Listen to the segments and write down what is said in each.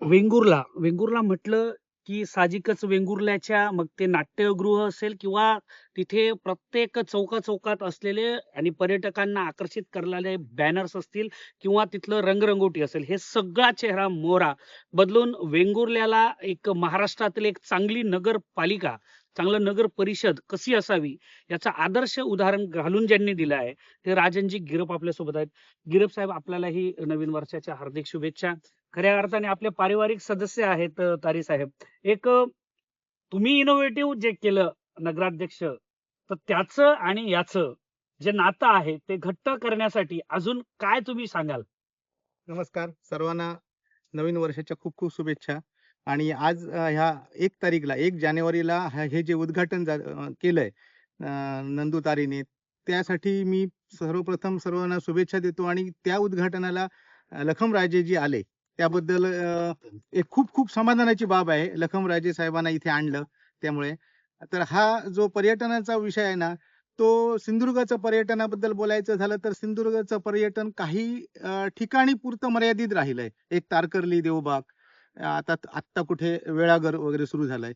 वेंगुर्ला. वेंगुर्ला म्हटलं की साहजिकच वेंगुर्ल्याच्या मग ते नाट्यगृह असेल किंवा तिथे प्रत्येक चौका चौकात असलेले आणि पर्यटकांना आकर्षित करणारे बॅनर्स असतील किंवा तिथलं रंगरंगोटी असेल हे सगळा चेहरा मोहरा बदलून वेंगुर्ल्याला एक महाराष्ट्रातील एक चांगली नगरपालिका चांगलं नगर परिषद कशी असावी याचा आदर्श उदाहरण घालून ज्यांनी दिलं आहे ते राजनजी गिरप आपल्यासोबत आहेत. गिरप साहेब आपल्यालाही नवीन वर्षाच्या हार्दिक शुभेच्छा. खऱ्या अर्थाने आपले पारिवारिक सदस्य आहेत तारी साहेब. एक तुम्ही इनोव्हेटिव्ह जे केलं नगराध्यक्ष तर त्याचं आणि याचं जे नातं आहे ते घट्ट करण्यासाठी अजून काय तुम्ही सांगाल? नमस्कार. सर्वांना नवीन वर्षाच्या खूप खूप शुभेच्छा. आणि आज ह्या एक तारीखला एक जानेवारीला हे जे उद्घाटन केलंय नंदुतारीने त्यासाठी मी सर्वप्रथम सर्वांना शुभेच्छा देतो आणि त्या उद्घाटनाला लखमराजे जी आले. त्याबद्दल एक खूप खूप समाधानाची बाब आहे लखमराजे साहेबांना इथे आणलं त्यामुळे. तर हा जो पर्यटनाचा विषय आहे ना तो सिंधुदुर्गाचं पर्यटनाबद्दल बोलायचं झालं तर सिंधुदुर्गाचं पर्यटन काही ठिकाणी पुरतं मर्यादित राहिलंय. एक तारकर्ली देवबाग आता आत्ता कुठे वेळागर वगैरे सुरू झालाय.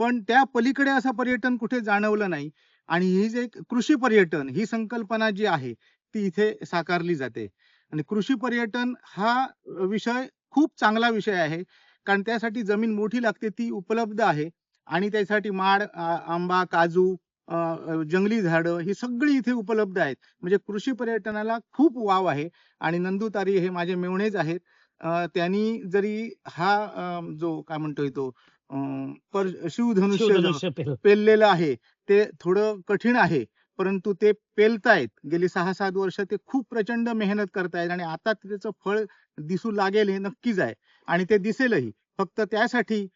पण त्या पलीकडे असं पर्यटन कुठे जाणवलं नाही आणि ही जे कृषी पर्यटन ही संकल्पना जी आहे ती इथे साकारली जाते. आणि कृषी पर्यटन हा विषय खूप चांगला विषय आहे. कारण त्यासाठी जमीन मोठी लागते ती उपलब्ध आहे. आणि त्यासाठी माड आंबा काजू जंगली झाडं ही सगळी इथे उपलब्ध आहेत. म्हणजे कृषी पर्यटनाला खूप वाव आहे. आणि नंदुतारी हे माझे मेवणेच आहेत. त्यांनी जरी हा जो काय म्हणतोय तो शिवधनुष्य. पेललेलं आहे ते थोडं कठीण आहे. परंतु ते पेलतायत. गेली सहा सात वर्ष ते खूप प्रचंड मेहनत करतायत आणि आता त्याचं फळ दिसू लागेल हे नक्कीच आहे. आणि ते दिसेलही. फक्त त्यासाठी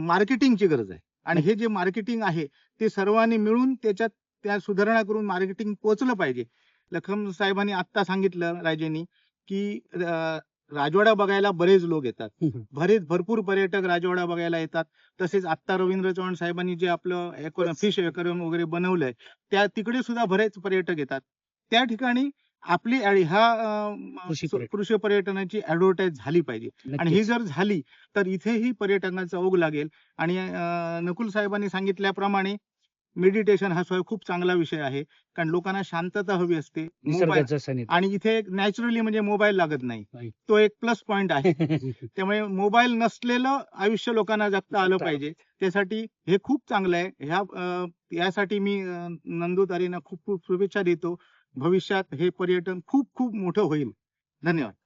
मार्केटिंगची गरज आहे. आणि हे जे मार्केटिंग आहे ते सर्वांनी मिळून त्याच्यात त्या सुधारणा करून मार्केटिंग पोहोचलं पाहिजे. लखम साहेबांनी आत्ता सांगितलं राजेंनी की राजवाडा बघायला बरेच लोक येतात. बरेच भरपूर पर्यटक राजवाडा बघायला येतात. तसेच आत्ता रवींद्र चव्हाण साहेबांनी जे आपलं फिश एक्वेरियम वगैरे बनवलंय त्या तिकडे सुद्धा बरेच पर्यटक येतात. त्या ठिकाणी आपली ह्या कृषी पर्यटनाची ऍडव्हर्टाईज झाली पाहिजे. आणि. ही जर झाली तर इथेही पर्यटनाचा ओघ लागेल. आणि नकुल साहेबांनी सांगितल्याप्रमाणे मेडिटेशन हा स्वयं खूप चांगला विषय आहे. कारण लोकांना शांतता हवी असते. मोबाईल निसर्गाचं सानिध्य आणि इथे नॅचरली म्हणजे मोबाईल लागत नाही. नाही. तो एक प्लस पॉइंट आहे. त्यामुळे मोबाईल नसलेलं आयुष्य लोकांना जगता आलं जगता आलं पाहिजे. त्यासाठी हे खूप चांगलं आहे. ह्या अं, यासाठी मी अं, नंदू तारेंना खूप खूप शुभेच्छा देतो. भविष्यात हे पर्यटन खूप खूप मोठं होईल. धन्यवाद.